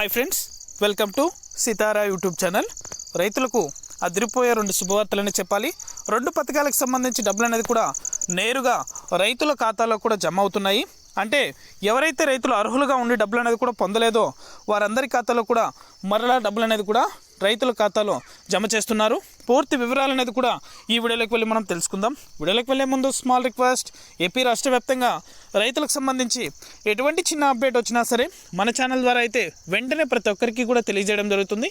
Hi friends welcome to Sitara YouTube channel రైతులకు అదిరిపోయే రెండు శుభవార్తలని చెప్పాలి. రెండు పథకాలకు సంబంధించి డబ్బులు అనేది కూడా నేరుగా రైతుల ఖాతాలో కూడా జమ అవుతున్నాయి. అంటే ఎవరైతే రైతులు అర్హులుగా ఉండి డబ్బులు అనేది కూడా పొందలేదో వారందరి ఖాతాలో కూడా మరలా డబ్బులు అనేది కూడా రైతుల ఖాతాలో జమ చేస్తున్నారు. పూర్తి వివరాలు అనేది కూడా ఈ వీడియోలోకి వెళ్ళి మనం తెలుసుకుందాం. వీడియోలోకి వెళ్ళే ముందు స్మాల్ రిక్వెస్ట్ ఏపీ రాష్ట్ర వ్యాప్తంగా రైతులకు సంబంధించి ఎటువంటి చిన్న అప్డేట్ వచ్చినా సరే మన ఛానల్ ద్వారా అయితే వెంటనే ప్రతి ఒక్కరికి కూడా తెలియజేయడం జరుగుతుంది.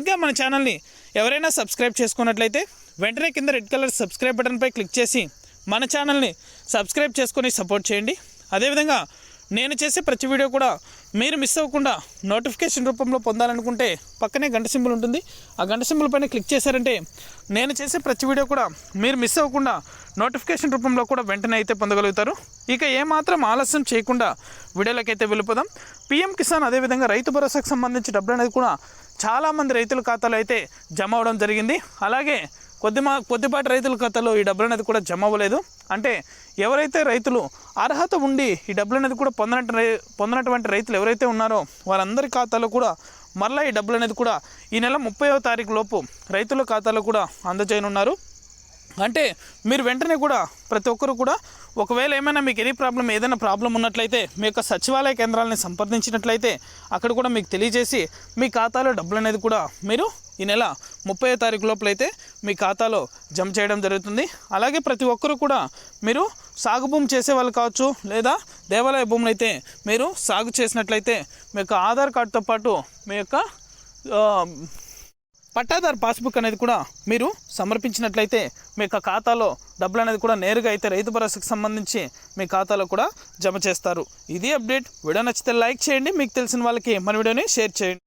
ఇంకా మన ఛానల్ని ఎవరైనా సబ్స్క్రైబ్ చేసుకున్నట్లయితే వెంటనే కింద రెడ్ కలర్ సబ్స్క్రైబ్ బటన్పై క్లిక్ చేసి మన ఛానల్ని సబ్స్క్రైబ్ చేసుకొని సపోర్ట్ చేయండి. అదేవిధంగా నేను చేసే ప్రతి వీడియో కూడా మీరు మిస్ అవ్వకుండా నోటిఫికేషన్ రూపంలో పొందాలనుకుంటే పక్కనే గంట సింబల్ ఉంటుంది. ఆ గంట సింబల్ పైన క్లిక్ చేశారంటే నేను చేసే ప్రతి వీడియో కూడా మీరు మిస్ అవ్వకుండా నోటిఫికేషన్ రూపంలో కూడా వెంటనే అయితే పొందగలుగుతారు. ఇక ఏమాత్రం ఆలస్యం చేయకుండా వీడియోలోకి వెళ్ళిపోదాం. పిఎం కిసాన్ అదేవిధంగా రైతు భరోసాకు సంబంధించి డబ్బులు అనేది కూడా చాలామంది రైతుల ఖాతాలో అయితే జమ అవడం జరిగింది. అలాగే కొద్ది మా కొద్దిపాటి రైతుల ఖాతాలో ఈ డబ్బులు అనేది కూడా జమ అవ్వలేదు. అంటే ఎవరైతే రైతులు అర్హత ఉండి ఈ డబ్బులు అనేది కూడా పొందనట్టు రై పొందినటువంటి రైతులు ఎవరైతే ఉన్నారో వారందరి ఖాతాలో కూడా మరలా ఈ డబ్బులు అనేది కూడా ఈ నెల ముప్పైవ తారీఖు లోపు రైతుల ఖాతాలో కూడా అందజేయనున్నారు. అంటే మీరు వెంటనే కూడా ప్రతి ఒక్కరు కూడా ఒకవేళ ఏమైనా మీకు ఎనీ ప్రాబ్లం ఏదైనా ప్రాబ్లం ఉన్నట్లయితే మీ యొక్క సచివాలయ కేంద్రాలని సంప్రదించినట్లయితే అక్కడ కూడా మీకు తెలియజేసి మీ ఖాతాలో డబ్బులు అనేది కూడా మీరు ఈ నెల ముప్పై తారీఖు లోపలైతే మీ ఖాతాలో జమ చేయడం జరుగుతుంది. అలాగే ప్రతి ఒక్కరు కూడా మీరు సాగు భూమి చేసే వాళ్ళు కావచ్చు లేదా దేవాలయ భూములు అయితే మీరు సాగు చేసినట్లయితే మీ యొక్క ఆధార్ కార్డుతో పాటు మీ యొక్క పట్టాదారు పాస్బుక్ అనేది కూడా మీరు సమర్పించినట్లయితే మీ యొక్క ఖాతాలో డబ్బులు అనేది కూడా నేరుగా అయితే రైతు భరోసాకు సంబంధించి మీ ఖాతాలో కూడా జమ చేస్తారు. ఇది అప్డేట్. వీడియో నచ్చితే లైక్ చేయండి. మీకు తెలిసిన వాళ్ళకి మన వీడియోని షేర్ చేయండి.